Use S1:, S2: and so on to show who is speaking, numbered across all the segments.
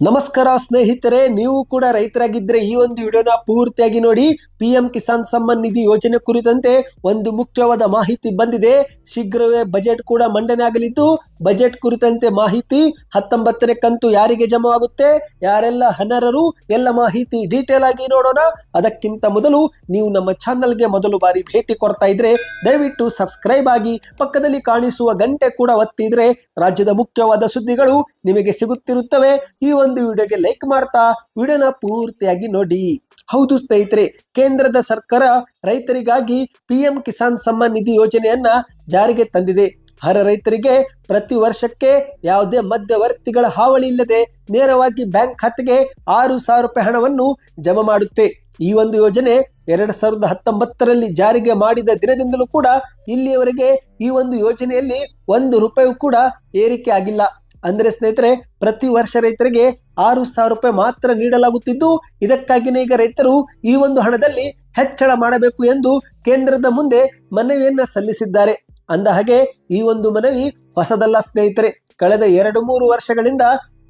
S1: ನಮಸ್ಕಾರ ಸ್ನೇಹಿತರೆ, ನೀವು ಕೂಡ ರೈತರಾಗಿದ್ದರೆ ಈ ಒಂದು ವಿಡಿಯೋನ ಪೂರ್ತಿಯಾಗಿ ನೋಡಿ. ಪಿ ಎಂ ಕಿಸಾನ್ ಸಮ್ಮಾನ್ ನಿಧಿ ಯೋಜನೆ ಕುರಿತಂತೆ ಒಂದು ಮುಖ್ಯವಾದ ಮಾಹಿತಿ ಬಂದಿದೆ. ಶೀಘ್ರವೇ ಬಜೆಟ್ ಕೂಡ ಮಂಡನೆ ಆಗಲಿದ್ದು, ಬಜೆಟ್ ಕುರಿತಂತೆ ಮಾಹಿತಿ ಹತ್ತೊಂಬತ್ತನೇ ಕಂತು ಯಾರಿಗೆ ಜಮಾವಾಗುತ್ತೆ ಯಾರೆಲ್ಲ ಅನರ್ಹರು, ಎಲ್ಲ ಮಾಹಿತಿ ಡೀಟೇಲ್ ಆಗಿ ನೋಡೋಣ. ಅದಕ್ಕಿಂತ ಮೊದಲು ನೀವು ನಮ್ಮ ಚಾನಲ್ಗೆ ಮೊದಲು ಬಾರಿ ಭೇಟಿ ಕೊಡ್ತಾ ಇದ್ರೆ, ದಯವಿಟ್ಟು ಸಬ್ಸ್ಕ್ರೈಬ್ ಆಗಿ ಪಕ್ಕದಲ್ಲಿ ಕಾಣಿಸುವ ಗಂಟೆ ಕೂಡ ಒತ್ತಿದ್ರೆ, ರಾಜ್ಯದ ಮುಖ್ಯವಾದ ಸುದ್ದಿಗಳು ನಿಮಗೆ ಸಿಗುತ್ತಿರುತ್ತವೆ. ಈ ವಿಡಿಯೋಗೆ ಲೈಕ್ ಮಾಡ್ತಾ ವಿಡಿಯೋನ ಪೂರ್ತಿಯಾಗಿ ನೋಡಿ. ಹೌದು ಸ್ನೇಹಿತರೆ, ಕೇಂದ್ರದ ಸರ್ಕಾರ ರೈತರಿಗಾಗಿ ಪಿಎಂ ಕಿಸಾನ್ ಸಮ್ಮಾನ್ ನಿಧಿ ಯೋಜನೆಯನ್ನ ಜಾರಿಗೆ ತಂದಿದೆ. ಹರ ರೈತರಿಗೆ ಪ್ರತಿ ವರ್ಷಕ್ಕೆ ಯಾವುದೇ ಮಧ್ಯವರ್ತಿಗಳ ಹಾವಳಿ ಇಲ್ಲದೆ ನೇರವಾಗಿ ಬ್ಯಾಂಕ್ ಖಾತೆಗೆ ಆರು ಸಾವಿರ ರೂಪಾಯಿ ಹಣವನ್ನು ಜಮಾ ಮಾಡುತ್ತೆ. ಈ ಒಂದು ಯೋಜನೆ ಎರಡ್ ಸಾವಿರದ ಹತ್ತೊಂಬತ್ತರಲ್ಲಿ ಜಾರಿಗೆ ಮಾಡಿದ ದಿನದಿಂದಲೂ ಕೂಡ ಇಲ್ಲಿಯವರೆಗೆ ಈ ಒಂದು ಯೋಜನೆಯಲ್ಲಿ ಒಂದು ರೂಪಾಯಿ ಕೂಡ ಏರಿಕೆ ಆಗಿಲ್ಲ. ಅಂದ್ರೆ ಸ್ನೇಹಿತರೆ, ಪ್ರತಿ ವರ್ಷ ರೈತರಿಗೆ ಆರು ಸಾವಿರ ರೂಪಾಯಿ ಮಾತ್ರ ನೀಡಲಾಗುತ್ತಿದ್ದು, ಇದಕ್ಕಾಗಿನೇ ಈಗ ರೈತರು ಈ ಒಂದು ಹಣದಲ್ಲಿ ಹೆಚ್ಚಳ ಮಾಡಬೇಕು ಎಂದು ಕೇಂದ್ರದ ಮುಂದೆ ಮನವಿಯನ್ನ ಸಲ್ಲಿಸಿದ್ದಾರೆ. ಅಂದ ಹಾಗೆ ಈ ಒಂದು ಮನವಿ ಹೊಸದಲ್ಲ ಸ್ನೇಹಿತರೆ. ಕಳೆದ ಎರಡು ಮೂರು ವರ್ಷಗಳಿಂದ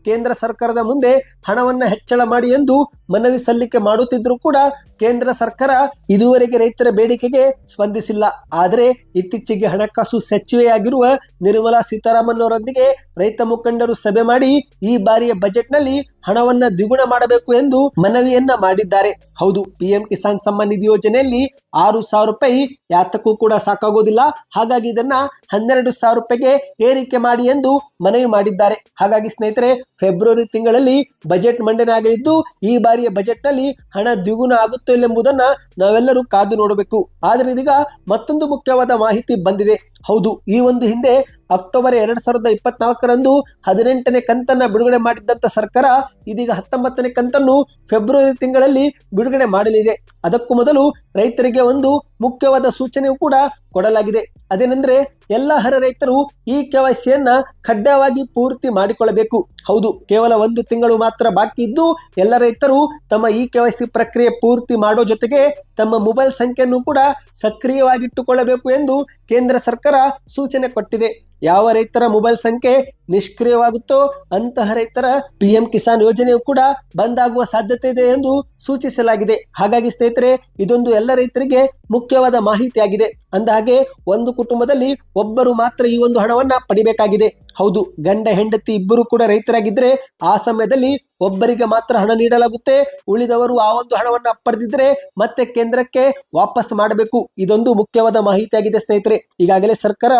S1: ಕೇಂದ್ರ ಸರ್ಕಾರದ ಮುಂದೆ ಹಣವನ್ನು ಹೆಚ್ಚಳ ಮಾಡಿ ಎಂದು ಮನವಿ ಸಲ್ಲಿಕೆ ಮಾಡುತ್ತಿದ್ರು ಕೂಡ ಕೇಂದ್ರ ಸರ್ಕಾರ ಇದುವರೆಗೆ ರೈತರ ಬೇಡಿಕೆಗೆ ಸ್ಪಂದಿಸಿಲ್ಲ. ಆದರೆ ಇತ್ತೀಚೆಗೆ ಹಣಕಾಸು ಸಚಿವೆಯಾಗಿರುವ ನಿರ್ಮಲಾ ಸೀತಾರಾಮನ್ ಅವರೊಂದಿಗೆ ರೈತ ಮುಖಂಡರು ಸಭೆ ಮಾಡಿ ಈ ಬಾರಿಯ ಬಜೆಟ್ನಲ್ಲಿ ಹಣವನ್ನು ದ್ವಿಗುಣ ಮಾಡಬೇಕು ಎಂದು ಮನವಿಯನ್ನ ಮಾಡಿದ್ದಾರೆ. ಹೌದು, ಪಿಎಂ ಕಿಸಾನ್ ಸಮ್ಮಾನ್ ನಿಧಿ ಯೋಜನೆಯಲ್ಲಿ ಆರು ಸಾವಿರ ರೂಪಾಯಿ ಯಾತಕ್ಕೂ ಕೂಡ ಸಾಕಾಗೋದಿಲ್ಲ. ಹಾಗಾಗಿ ಇದನ್ನ ಹನ್ನೆರಡು ಸಾವಿರ ರೂಪಾಯಿಗೆ ಏರಿಕೆ ಮಾಡಿ ಎಂದು ಮನವಿ ಮಾಡಿದ್ದಾರೆ. ಹಾಗಾಗಿ ಸ್ನೇಹಿತರೆ, ಫೆಬ್ರವರಿ ತಿಂಗಳಲ್ಲಿ ಬಜೆಟ್ ಮಂಡನೆ ಆಗಲಿದ್ದು, ಈ ಬಾರಿಯ ಬಜೆಟ್ನಲ್ಲಿ ಹಣ ದ್ವಿಗುಣ ಆಗುತ್ತೋ ಇಲ್ಲ ಎಂಬುದನ್ನ ನಾವೆಲ್ಲರೂ ಕಾದು ನೋಡಬೇಕು. ಆದ್ರೆ ಇದೀಗ ಮತ್ತೊಂದು ಮುಖ್ಯವಾದ ಮಾಹಿತಿ ಬಂದಿದೆ. ಹೌದು, ಈ ಒಂದು ಹಿಂದೆ ಅಕ್ಟೋಬರ್ ಎರಡು ಸಾವಿರದ ಇಪ್ಪತ್ನಾಲ್ಕರಂದು ಹದಿನೆಂಟನೇ ಕಂತನ್ನು ಬಿಡುಗಡೆ ಮಾಡಿದ್ದಂಥ ಸರ್ಕಾರ ಇದೀಗ ಹತ್ತೊಂಬತ್ತನೇ ಕಂತನ್ನು ಫೆಬ್ರವರಿ ತಿಂಗಳಲ್ಲಿ ಬಿಡುಗಡೆ ಮಾಡಲಿದೆ. ಅದಕ್ಕೂ ಮೊದಲು ರೈತರಿಗೆ ಒಂದು ಮುಖ್ಯವಾದ ಸೂಚನೆಯೂ ಕೂಡ ಕೊಡಲಾಗಿದೆ. ಅದೇನೆಂದ್ರೆ ಎಲ್ಲ ಹರ ರೈತರು ಈ ಕೆವೈಸಿಯನ್ನ ಕಡ್ಡಾಯವಾಗಿ ಪೂರ್ತಿ ಮಾಡಿಕೊಳ್ಳಬೇಕು. ಹೌದು, ಕೇವಲ ಒಂದು ತಿಂಗಳು ಮಾತ್ರ ಬಾಕಿ ಇದ್ದು ಎಲ್ಲ ರೈತರು ತಮ್ಮ ಈ ಕೆವೈಸಿ ಪ್ರಕ್ರಿಯೆ ಪೂರ್ತಿ ಮಾಡೋ ಜೊತೆಗೆ ತಮ್ಮ ಮೊಬೈಲ್ ಸಂಖ್ಯೆಯನ್ನು ಕೂಡ ಸಕ್ರಿಯವಾಗಿಟ್ಟುಕೊಳ್ಳಬೇಕು ಎಂದು ಕೇಂದ್ರ ಸರ್ಕಾರ ಸೂಚನೆ ಕೊಟ್ಟಿದೆ. ಯಾವ ರೈತರ ಮೊಬೈಲ್ ಸಂಖ್ಯೆ ನಿಷ್ಕ್ರಿಯವಾಗುತ್ತೋ ಅಂತಹ ರೈತರ ಪಿಎಂ ಕಿಸಾನ್ ಯೋಜನೆಯು ಕೂಡ ಬಂದಾಗುವ ಸಾಧ್ಯತೆ ಇದೆ ಎಂದು ಸೂಚಿಸಲಾಗಿದೆ. ಹಾಗಾಗಿ ಸ್ನೇಹಿತರೆ, ಇದೊಂದು ಎಲ್ಲ ರೈತರಿಗೆ ಮುಖ್ಯವಾದ ಮಾಹಿತಿಯಾಗಿದೆ. ಅಂದಹಾಗೆ, ಒಂದು ಕುಟುಂಬದಲ್ಲಿ ಒಬ್ಬರು ಮಾತ್ರ ಈ ಒಂದು ಹಣವನ್ನ ಪಡಿಬೇಕಾಗಿದೆ. ಹೌದು, ಗಂಡ, ಹೆಂಡತಿ ಇಬ್ಬರು ಕೂಡ ರೈತರಾಗಿದ್ರೆ ಆ ಸಮಯದಲ್ಲಿ ಒಬ್ಬರಿಗೆ ಮಾತ್ರ ಹಣ ನೀಡಲಾಗುತ್ತೆ. ಉಳಿದವರು ಆ ಒಂದು ಹಣವನ್ನು ಪಡೆದಿದ್ರೆ ಮತ್ತೆ ಕೇಂದ್ರಕ್ಕೆ ವಾಪಸ್ ಮಾಡಬೇಕು. ಇದೊಂದು ಮುಖ್ಯವಾದ ಮಾಹಿತಿಯಾಗಿದೆ ಸ್ನೇಹಿತರೆ. ಈಗಾಗಲೇ ಸರ್ಕಾರ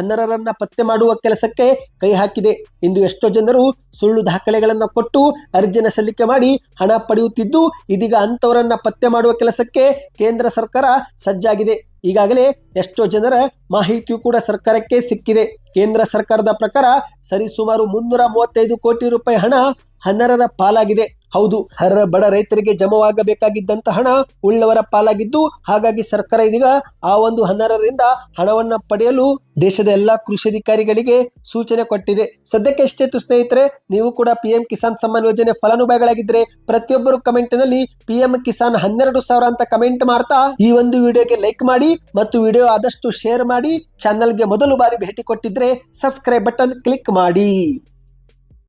S1: ಅನರ್ಹರನ್ನ ಪತ್ತೆ ಮಾಡುವ ಕೆಲಸಕ್ಕೆ ಕೈ ಹಾಕಿದೆ. ಇಂದು ಎಷ್ಟೋ ಜನರು ಸುಳ್ಳು ದಾಖಲೆಗಳನ್ನು ಕೊಟ್ಟು ಅರ್ಜಿನ ಸಲ್ಲಿಕೆ ಮಾಡಿ ಹಣ ಪಡೆಯುತ್ತಿದ್ದು, ಇದೀಗ ಅಂತವರನ್ನ ಪತ್ತೆ ಮಾಡುವ ಕೆಲಸಕ್ಕೆ ಕೇಂದ್ರ ಸರ್ಕಾರ ಸಜ್ಜಾಗಿದೆ. ಈಗಾಗಲೇ ಎಷ್ಟೋ ಜನರ ಮಾಹಿತಿಯು ಕೂಡ ಸರ್ಕಾರಕ್ಕೆ ಸಿಕ್ಕಿದೆ. ಕೇಂದ್ರ ಸರ್ಕಾರದ ಪ್ರಕಾರ ಸರಿಸುಮಾರು ಮುನ್ನೂರ ಮೂವತ್ತೈದು ಕೋಟಿ ರೂಪಾಯಿ ಹಣ ಅನರ್ಹರ ಪಾಲಾಗಿದೆ. ಹೌದು ಹರ ಬಡ ರೈತರಿಗೆ ಜಮವಾಗಬೇಕಾಗಿದ್ದಂತ ಹಣ ಉಳ್ಳವರ ಪಾಲಾಗಿದ್ದು, ಹಾಗಾಗಿ ಸರ್ಕಾರ ಇದೀಗ ಆ ಒಂದು ಹನ್ನರರಿಂದ ಹಣವನ್ನ ಪಡೆಯಲು ದೇಶದ ಎಲ್ಲಾ ಕೃಷಿ ಅಧಿಕಾರಿಗಳಿಗೆ ಸೂಚನೆ ಕೊಟ್ಟಿದೆ. ಸದ್ಯಕ್ಕೆ ಎಷ್ಟೇತು ಸ್ನೇಹಿತರೆ, ನೀವು ಕೂಡ ಪಿಎಂ ಕಿಸಾನ್ ಸಮ್ಮಾನ್ ಯೋಜನೆ ಫಲಾನುಭವಿಗಳಾಗಿದ್ರೆ ಪ್ರತಿಯೊಬ್ಬರು ಕಮೆಂಟ್ನಲ್ಲಿ ಪಿಎಂ ಕಿಸಾನ್ ಹನ್ನೆರಡು ಸಾವಿರ ಅಂತ ಕಮೆಂಟ್ ಮಾಡ್ತಾ ಈ ಒಂದು ವಿಡಿಯೋಗೆ ಲೈಕ್ ಮಾಡಿ ಮತ್ತು ವಿಡಿಯೋ ಆದಷ್ಟು ಶೇರ್ ಮಾಡಿ ಚಾನಲ್ಗೆ ಮೊದಲು ಬಾರಿ ಭೇಟಿ ಕೊಟ್ಟಿದ್ರೆ ಸಬ್ಸ್ಕ್ರೈಬ್ ಬಟನ್ ಕ್ಲಿಕ್ ಮಾಡಿ.